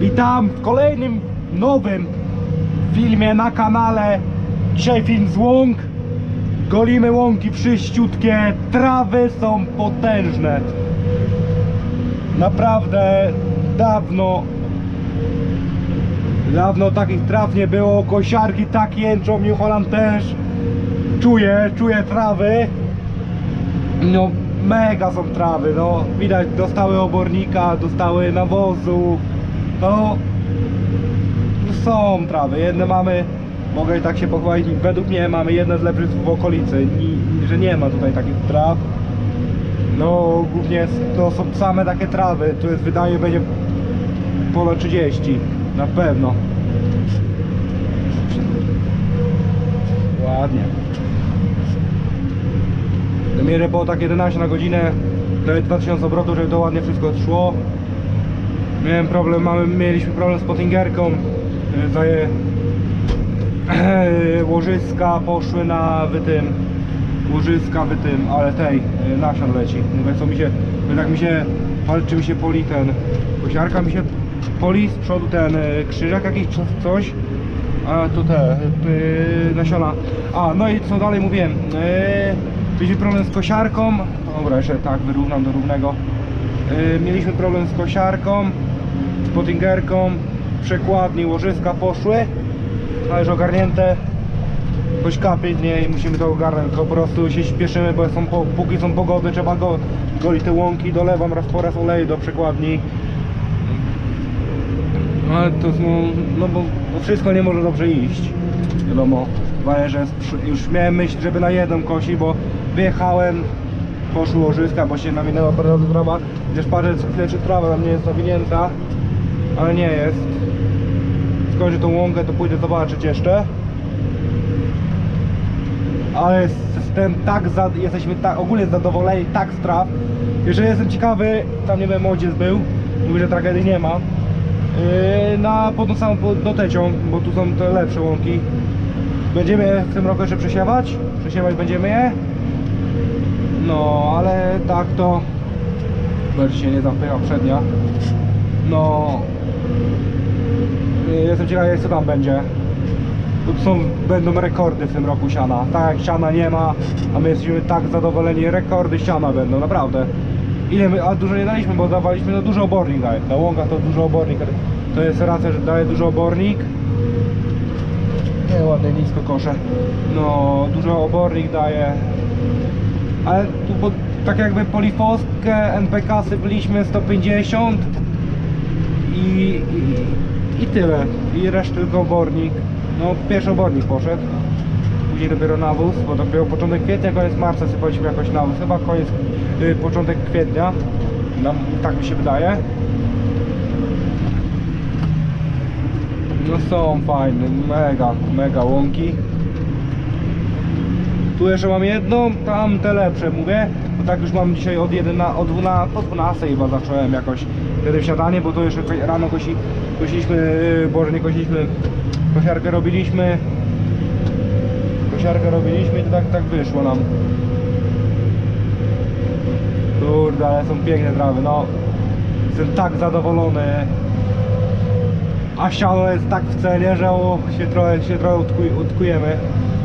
Witam w kolejnym nowym filmie na kanale. Dzisiaj film z łąk. Golimy łąki wszyściutkie. Trawy są potężne. Naprawdę dawno Dawno takich traw nie było. Kosiarki tak jęczą, New Holland też. Czuję, czuję trawy. No mega są trawy, no widać dostały obornika, dostały nawozu, no są trawy, jedne mamy, mogę tak się pochwalić, według mnie mamy jedne z lepszych w okolicy, Ni, że nie ma tutaj takich traw. No głównie to są same takie trawy, tu jest wydaje będzie ponad 30, na pewno. Ładnie. Mierzę było tak 11 na godzinę, prawie 2000 obrotów, żeby to ładnie wszystko szło. Miałem problem, mamy, mieliśmy problem z pottingerką. Yy, Zaje, łożyska poszły na wytym, łożyska wytym, ale tej, yy, nasion leci. Mówię, co mi się, tak mi się, walczy mi się poli ten, kosiarka mi się poli z przodu ten krzyżak jakiś, co- coś. A to te nasiona. A no i co dalej mówiłem. Yy, mieliśmy problem z kosiarką. Dobra, jeszcze tak wyrównam do równego. Mieliśmy problem z kosiarką, z pottingerką, przekładni, łożyska poszły, ale już ogarnięte. Coś kapie z musimy to ogarnąć, tylko po prostu się śpieszymy, bo są, póki są pogody, trzeba go, golić te łąki, dolewam raz po raz oleju do przekładni. No ale to są, no bo, wszystko nie może dobrze iść. Wiadomo, że już miałem myśl, żeby na jedną kosi, bo wyjechałem, poszły łożyska, bo się nawinęła bardzo trawa. Gdzieś patrzę co chwilę, czy trawa tam nie jest nawinięta, ale nie jest. Skończę tą łąkę, to pójdę zobaczyć jeszcze. Ale jestem tak, za, jesteśmy tak, ogólnie zadowoleni tak z traw, że jestem ciekawy, tam nie wiem, młodziec był, mówi, że tragedii nie ma. Yy, na pod samą dotecią, bo tu są te lepsze łąki. Będziemy w tym roku jeszcze przesiewać. Przesiewać będziemy je. No, ale tak to. Bardziej się nie zapycha przednia. No. Jestem ciekawy co tam będzie. Tu są, będą rekordy w tym roku siana. Tak jak siana nie ma, a my jesteśmy tak zadowoleni, rekordy siana będą, naprawdę. Ile my, a dużo nie daliśmy, bo dawaliśmy no dużo obornik daje. Na łąkach to dużo obornik. To jest racja, że daje dużo obornik. Nie, ładnie nisko kosze. No, dużo obornik daje. Ale tu, bo tak jakby polifostkę NPK sypiliśmy 150 i, i, i tyle. I resztę tylko obornik. No, pierwszy obornik poszedł. Później dopiero nawóz, bo dopiero początek kwietnia, koniec marca sypaliśmy jakoś nawóz. Chyba koniec, y, początek kwietnia. Nam, tak mi się wydaje. No są fajne, mega, mega łąki. Tu jeszcze mam jedną, tam te lepsze mówię, bo tak już mam dzisiaj od 11, od 12, od 12 chyba zacząłem jakoś wtedy wsiadanie, bo to jeszcze rano kosi, kosiliśmy, yy, boże nie kosiliśmy, kosiarkę robiliśmy, kosiarkę robiliśmy i to tak, tak wyszło nam. Kurde, ale są piękne trawy, no. Jestem tak zadowolony. A siano jest tak w cenie, że o, się trochę, się trochę utkuj, utkujemy.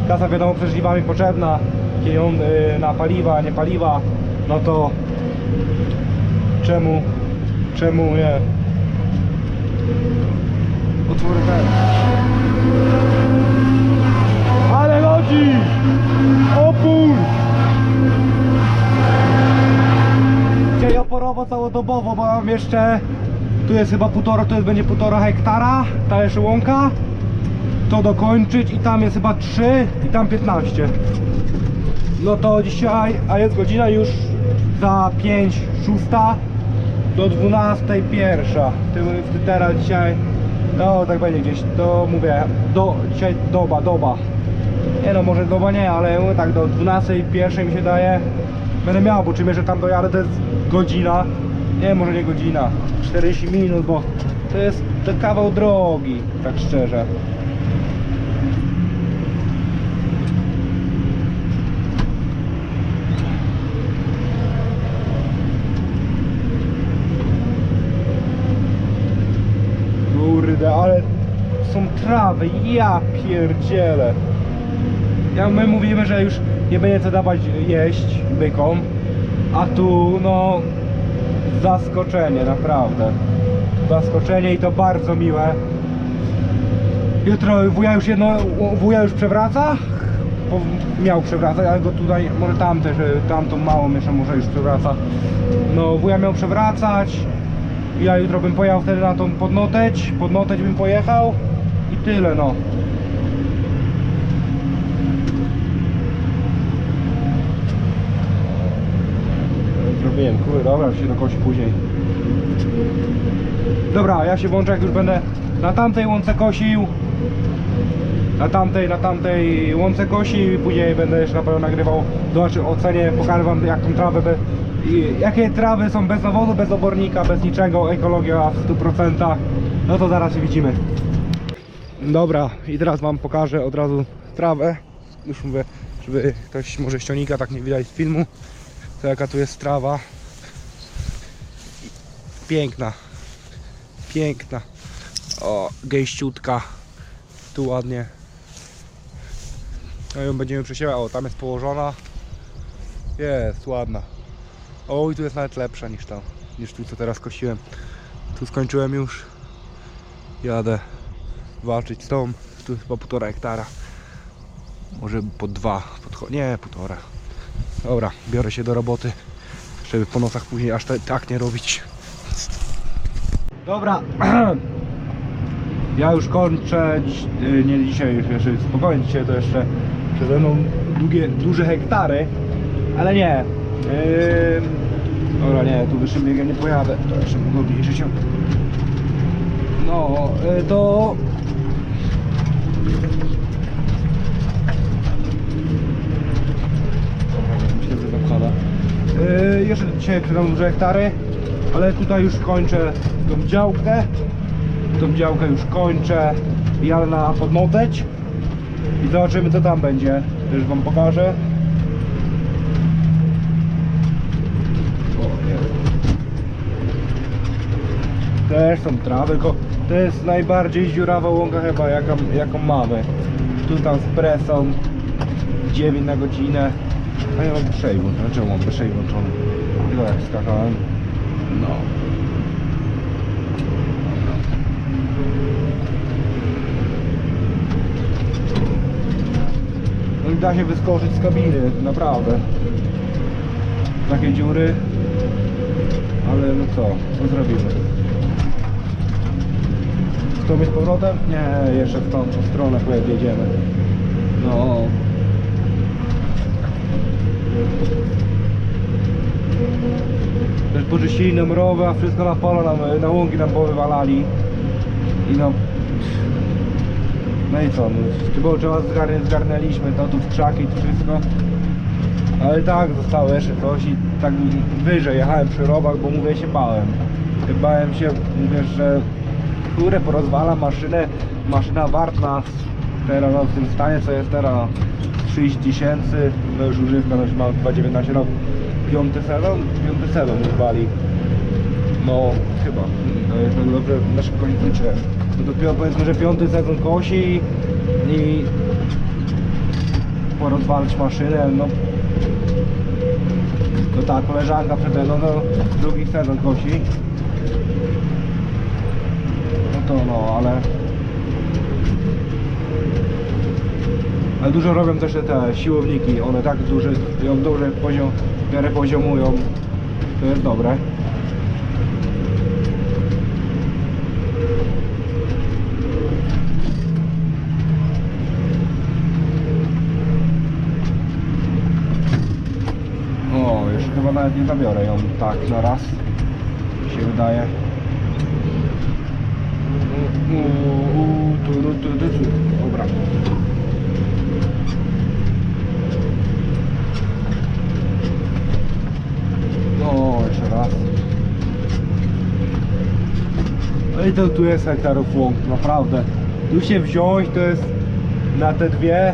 Kasa wiadomo przeżliwami potrzebna, pieniądze y, na paliwa, nie paliwa, no to czemu, czemu nie? Ten. Ale lodzi! Opór! Dzisiaj oporowo całodobowo, bo mam jeszcze tu jest chyba półtora, to jest będzie półtora hektara, ta jeszcze łąka to dokończyć i tam jest chyba 3 i tam 15 no to dzisiaj, a jest godzina już za 5, 6 do 12 pierwsza Ty- ty teraz dzisiaj No, tak będzie gdzieś, to mówię, do, dzisiaj doba, doba. Nie no, może doba nie, ale tak do 12, pierwszej mi się daje. Będę miał, bo czym jeszcze tam dojadę, to jest godzina. Nie, może nie godzina, 40 minut, bo to jest to kawał drogi, tak szczerze. Kurde, ale są trawy, ja pierdzielę. Ja my mówimy, że już nie będzie co dawać jeść bykom, a tu no zaskoczenie, naprawdę. Zaskoczenie i to bardzo miłe. Jutro wuja już jedno, wuja już przewraca. Miał przewracać, ale go tutaj, może tam też, tamtą małą jeszcze może już przewraca. No wuja miał przewracać. Ja jutro bym pojechał wtedy na tą podnoteć, podnoteć bym pojechał i tyle no. Zrobiłem, kurde, dobra, się dokosi później. Dobra, ja się włączę jak już będę na tamtej łące kosił. Na tamtej, na tamtej łące kosił i później będę jeszcze na pewno nagrywał. Zobaczy, ocenię, pokażę wam jak tą trawę be, jakie trawy są bez nawozu, bez obornika, bez niczego, ekologia w 100%. No to zaraz się widzimy. Dobra, i teraz wam pokażę od razu trawę. Już mówię, żeby ktoś może ściągnika tak nie widać z filmu. To jaka tu jest trawa. Piękna. Piękna. O, gęściutka. Tu ładnie. No ją będziemy przesiewać. O, tam jest położona. Jest, ładna. O, i tu jest nawet lepsza niż tam. Niż tu, co teraz kosiłem. Tu skończyłem już. Jadę walczyć z tą. Tu chyba półtora hektara. Może po dwa. Podcho- nie, półtora. Dobra, biorę się do roboty. Żeby po nocach później aż te, tak nie robić. Dobra. Ja już kończę, y, nie dzisiaj, jeszcze spokojnie, dzisiaj to jeszcze przede mną długie, duże hektary, ale nie. Yy, dobra, nie, tu wyższym biegiem nie pojadę, jeszcze wygodniejsze się. No, y, to... Myślę, że jeszcze dzisiaj przede mną duże hektary, ale tutaj już kończę tą działkę. Tą działkę już kończę. Jadę na podmoteć i zobaczymy co tam będzie. Już wam pokażę. Też są trawy tylko to jest najbardziej dziurawa łąka chyba jaką, jaką mamy tu tam z presą 9 na godzinę a ja mam przejść włączony, czemu mam przejść włączony tylko jak skakałem no No i da się wyskoczyć z kabiny, naprawdę. Takie dziury. Ale no co, co zrobimy? Z tą jest powrotem? Nie, jeszcze w tą, stronę pojedziemy. No. Też poczyścili nam a wszystko na polo nam, na łąki nam powywalali. I no, no i co, no, trzeba zgarnąć, zgarnęliśmy to tu w krzaki, to wszystko. Ale tak, zostało jeszcze coś i tak wyżej jechałem przy rowach, bo mówię się bałem. Bałem się, mówię, że które porozwala maszynę, maszyna wartna teraz no, w tym stanie co jest teraz 30 tysięcy, no już używka, no już ma 2,19 rok, piąty sezon, piąty sezon już wali. No, chyba. No, tak dobrze na szybko nie liczyłem. No dopiero powiedzmy, że piąty sezon kosi i porozwalać maszynę, no to ta koleżanka przede mną, no drugi sezon kosi. No to no, ale ale dużo robią też te siłowniki, one tak duże, ją dobrze poziom, w miarę poziomują, to jest dobre. O, już chyba nawet nie zabiorę ją tak na raz. Mi się wydaje. U, u, tu, tu, tu, tu, tu. Dobra. O, jeszcze raz. No i to tu jest hektarów łąk, naprawdę. Tu się wziąć to jest na te dwie,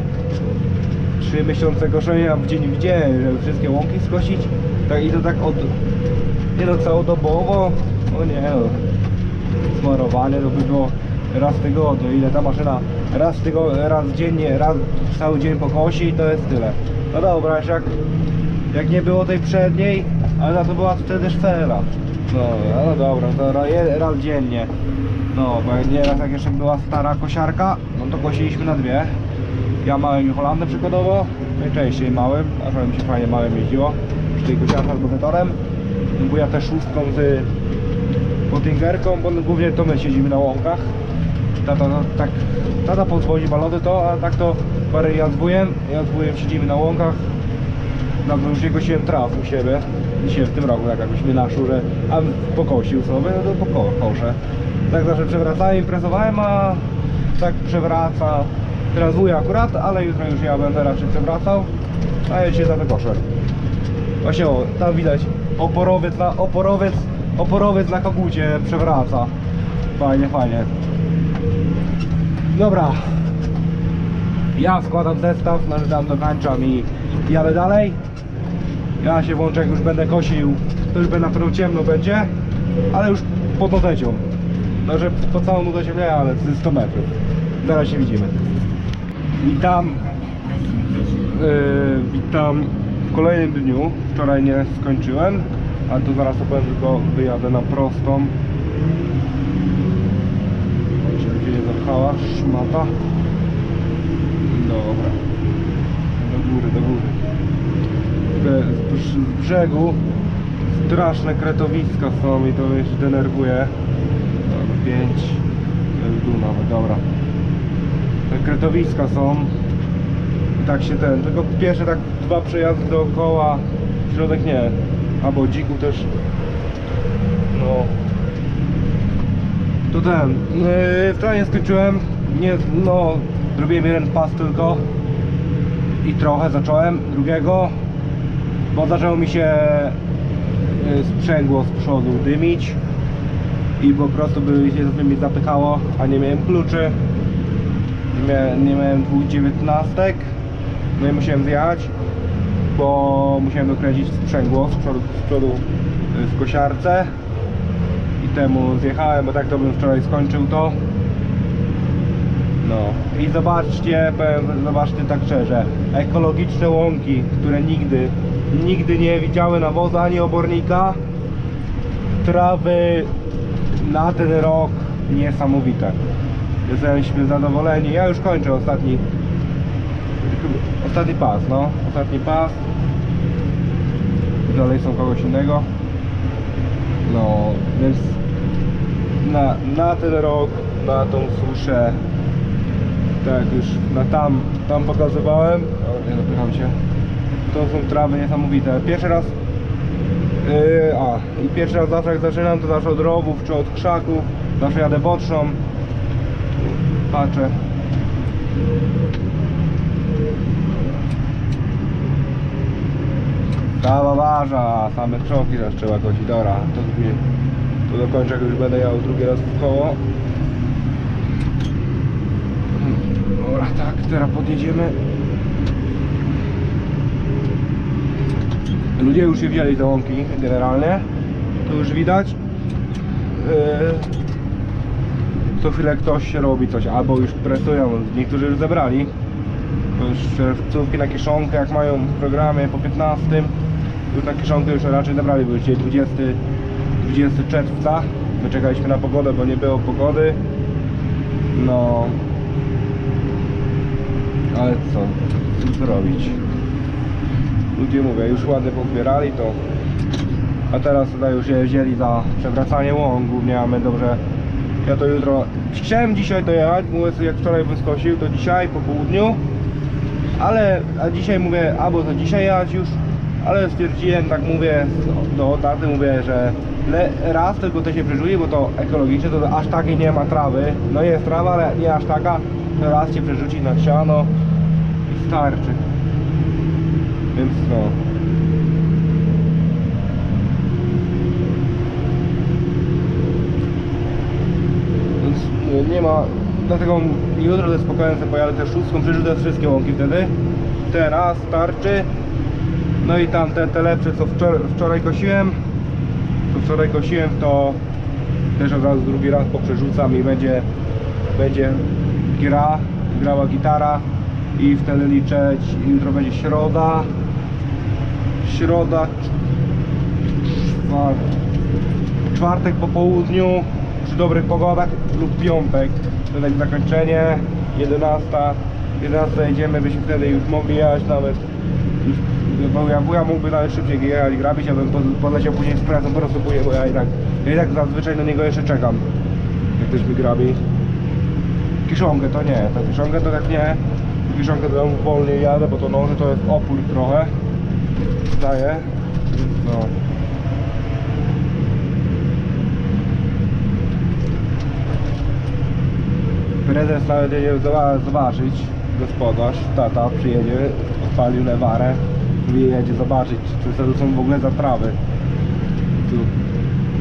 trzy miesiące koszenia w dzień w dzień, żeby wszystkie łąki skosić. Tak i to tak od, nie no całodobowo, o nie no, smarowanie to by było raz w tygodniu, ile ta maszyna raz raz dziennie, raz cały dzień pokosi to jest tyle. No dobra, jak, jak nie było tej przedniej, ale na to była wtedy sztela. No, no dobra, to ra- je- raz dziennie. No, bo nieraz jak jeszcze była stara kosiarka, no to kosiliśmy na dwie. Ja małym i Holandem przykładowo, najczęściej małym, a mi się fajnie małym jeździło, przy tej kosiarce albo wetorem. Bo ja też szóstką z Pottingerką, bo głównie to my siedzimy na łąkach. Tata, no, tak, tata podwozi balony to, a tak to parę ja z wujem, ja siedzimy na łąkach. No bo już nie kosiłem traw u siebie. Dzisiaj w tym roku tak jakoś mnie naszło, że a pokosił sobie, no to poko, koszę. Tak zawsze przewracałem, imprezowałem, a tak przewraca teraz wuja akurat, ale jutro już ja będę raczej przewracał, a ja dzisiaj za. Właśnie o, tam widać oporowiec na, oporowiec, oporowiec na kogucie przewraca. Fajnie, fajnie. Dobra. Ja składam zestaw, narzędzam dokańczam i jadę dalej. Ja się włączę, jak już będę kosił, to już na pewno ciemno będzie, ale już pod notecią. Także po całą nutecią nie, ale z 100 metrów. Zaraz się widzimy. Witam. Yy, witam w kolejnym dniu. Wczoraj nie skończyłem, a tu zaraz opowiem, tylko wyjadę na prostą. Zapchała szmata. Dobra. Do góry, do góry. Z, brzegu straszne kretowiska są i to mnie się denerwuje. Dobra, 5. Tu nawet, dobra. Te kretowiska są. I tak się ten, tylko pierwsze tak dwa przejazdy dookoła, środek nie. Albo dziku też. No. To ten, yy, wczoraj skończyłem, nie, no, zrobiłem jeden pas tylko. I trochę zacząłem drugiego, bo zaczęło mi się yy, sprzęgło z przodu dymić i po prostu by się mi zapychało, a nie miałem kluczy, nie miałem, dwóch dziewiętnastek, no i musiałem zjechać, bo musiałem dokręcić sprzęgło z przodu, z przodu yy, w kosiarce temu zjechałem, bo tak to bym wczoraj skończył to. No i zobaczcie, powiem, zobaczcie tak szczerze, ekologiczne łąki, które nigdy, nigdy nie widziały nawozu ani obornika, trawy na ten rok niesamowite. Jesteśmy zadowoleni. Ja już kończę ostatni, ostatni pas, no, ostatni pas. Dalej są kogoś innego. No, więc na, na ten rok, na tą suszę, tak jak już na tam, tam pokazywałem, o, nie zapycham się, to są trawy niesamowite. Pierwszy raz, yy, a i pierwszy raz zawsze jak zaczynam, to zawsze od rowów czy od krzaków, zawsze jadę boczną, patrzę. Kawa warza, same krzoki kosić. Dobra, to, drugie, to dokończę, jak już będę jechał drugi raz w koło. Dobra, tak, teraz podjedziemy. Ludzie już się wzięli te łąki generalnie. To już widać. Yy, co chwilę ktoś się robi coś, albo już presują, niektórzy już zebrali. To już czerwcówki na kieszonkę, jak mają w programie po 15. Już na kieszonkę już raczej zebrali, bo już dzisiaj 20, 20 czerwca. My czekaliśmy na pogodę, bo nie było pogody. No. Ale co, co zrobić? Ludzie mówię, już ładnie pozbierali to. A teraz tutaj już się wzięli za przewracanie łąk głównie, a dobrze. Ja to jutro. Chciałem dzisiaj to jechać, mówię sobie, jak wczoraj bym skosił, to dzisiaj po południu. Ale a dzisiaj mówię, albo to dzisiaj jechać już, ale stwierdziłem, tak mówię, do taty mówię, że raz tylko to się przeżuje, bo to ekologiczne, to aż takiej nie ma trawy, no jest trawa, ale nie aż taka, to raz się przerzuci na siano i starczy. Więc no. Więc e, nie ma, dlatego jutro ze spokojem sobie pojadę też szóstką, przerzucę wszystkie łąki wtedy. Teraz starczy. No i tamte te lepsze co wczoraj, wczoraj kosiłem, co wczoraj kosiłem to też od razu drugi raz poprzerzucam i będzie, będzie gra, grała gitara i wtedy liczeć, jutro będzie środa, środa, czwartek, po południu przy dobrych pogodach lub piątek. To zakończenie. 11 11 jedziemy byśmy wtedy już mogli jechać nawet bo ja wuja mógłby nawet szybciej jechać grabić, ja bym po- podleciał później z pracą po prostu później, bo ja i tak. Ja i tak zazwyczaj na niego jeszcze czekam jak ktoś mi grabi. Kiszonkę to nie, to kiszonkę to tak nie. Kiszonkę to wolniej jadę, bo to noże to jest opór trochę. Daje no. Prezes nawet jedzie zoba- zobaczyć, gospodarz, tata przyjedzie, odpalił lewarę, mówi jedzie zobaczyć, czy to są w ogóle za trawy. Tu.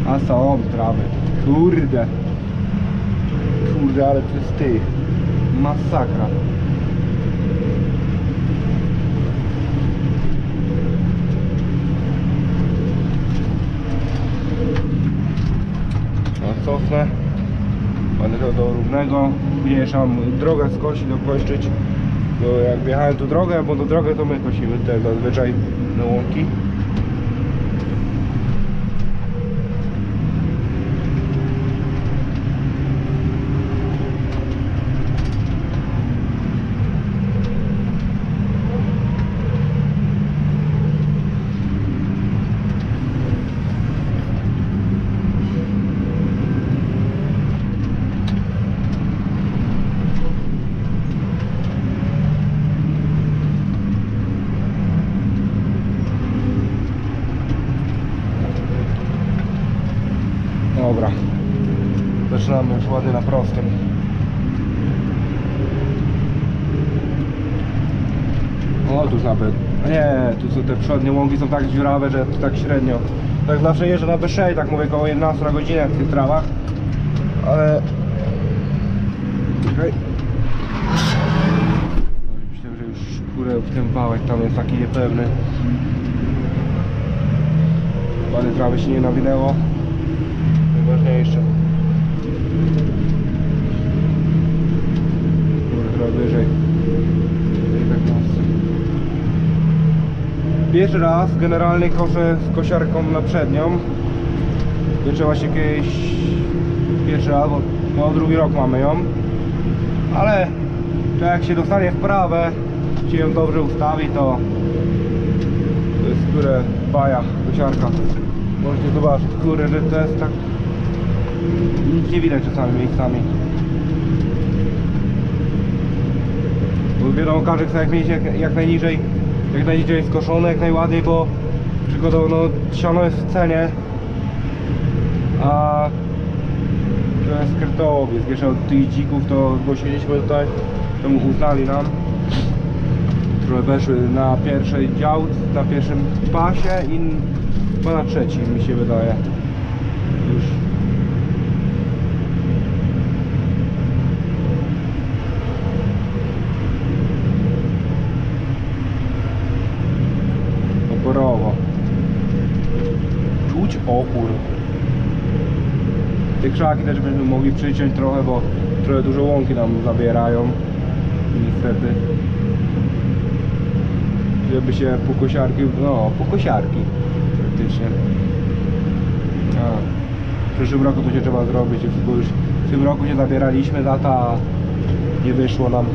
A są trawy. Kurde. Kurde, ale to jest ty. Masakra. No cofnę. Będę do równego. Mam drogę skosić, dokończyć. Bo jak wjechałem tu drogę, bo do drogę to my kosimy te zazwyczaj na łąki. Dobra. Ładnie na prostym. O, tu nawet. Nie, tu są te przednie łąki są tak dziurawe, że tak średnio. Tak zawsze jeżdżę na B6, tak mówię koło 11 na godzinę w tych trawach. Ale... Czekaj. No Myślę, że już górę w tym wałek tam jest taki niepewny. Ładnie trawy się nie nawinęło. Najważniejsze. Może trochę wyżej. Tak. Pierwszy raz generalnie koszę z kosiarką na przednią. Jeszcze właśnie kiedyś pierwszy raz, bo no drugi rok mamy ją. Ale to jak się dostanie w prawę, się ją dobrze ustawi, to to jest baja, kosiarka. Możecie zobaczyć, kurde, że to jest tak nic nie widać czasami miejscami. Wiadomo, każdy chce jak mieć jak, jak najniżej, jak najniżej skoszone, jak najładniej, bo przykładowo no, siano jest w cenie, a to jest krytowiec, jeszcze od tych dzików to zgłosiliśmy tutaj, to mu uznali nam, które weszły na pierwszej dział, na pierwszym pasie i chyba na trzecim mi się wydaje. Już oporowo. Czuć opór. Te krzaki też będziemy mogli przyciąć trochę, bo trochę dużo łąki nam zabierają. Niestety. Żeby się pokosiarki, no pokosiarki praktycznie. A, w przyszłym roku to się trzeba zrobić, bo już w tym roku się zabieraliśmy za to, a nie wyszło nam.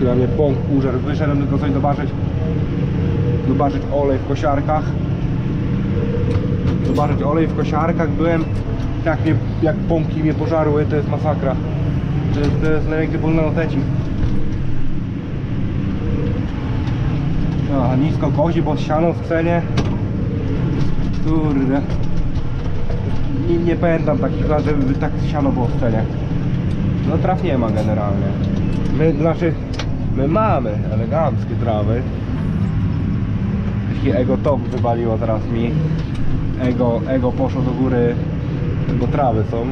Chyba mnie pąk użerł. Wyszedłem tylko coś zobaczyć. Zobaczyć olej w kosiarkach. Zobaczyć olej w kosiarkach. Byłem, jak, mnie, jak pompki mnie pożarły, to jest masakra. To jest, to jest największy ból na noteci. A, nisko kozi, bo siano w cenie. Kurde. Nie, nie pamiętam takich lat, żeby tak siano było w cenie. No traw nie ma generalnie. My, znaczy, my mamy eleganckie trawy, Taki ego top wywaliło teraz mi. Ego, ego poszło do góry, bo trawy są.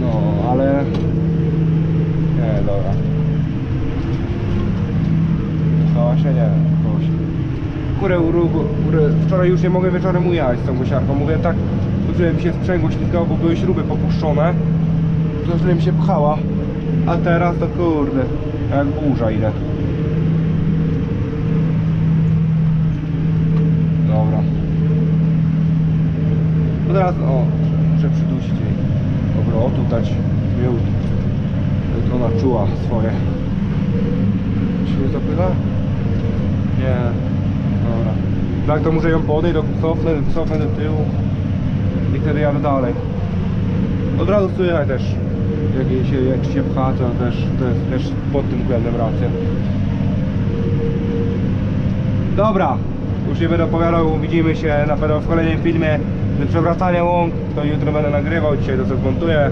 No, ale... Nie, dobra. No właśnie nie, kogoś. Kurę, uru- kurę, wczoraj już nie mogę wieczorem ujechać z tą gusiarką. Mówię tak, poczułem się sprzęgło ślizgało, bo były śruby popuszczone. To źle mi się pchała. A teraz to kurde, jak burza idę. Dobra. No teraz, o, muszę przydusić jej obrotu, dać miód. Ona czuła swoje. Czy nie zapycha? Nie. Dobra. Tak to muszę ją podejść, cofnę, cofnę do tyłu i wtedy jadę dalej. Od razu słychać też, jak się, jak się pcha, to też, to też pod tym względem racja. Dobra, już nie będę opowiadał, widzimy się na pewno w kolejnym filmie z przewracania łąk, to jutro będę nagrywał, dzisiaj to co zmontuję.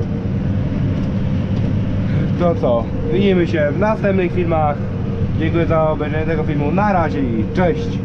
To co, widzimy się w następnych filmach. Dziękuję za obejrzenie tego filmu, na razie i cześć!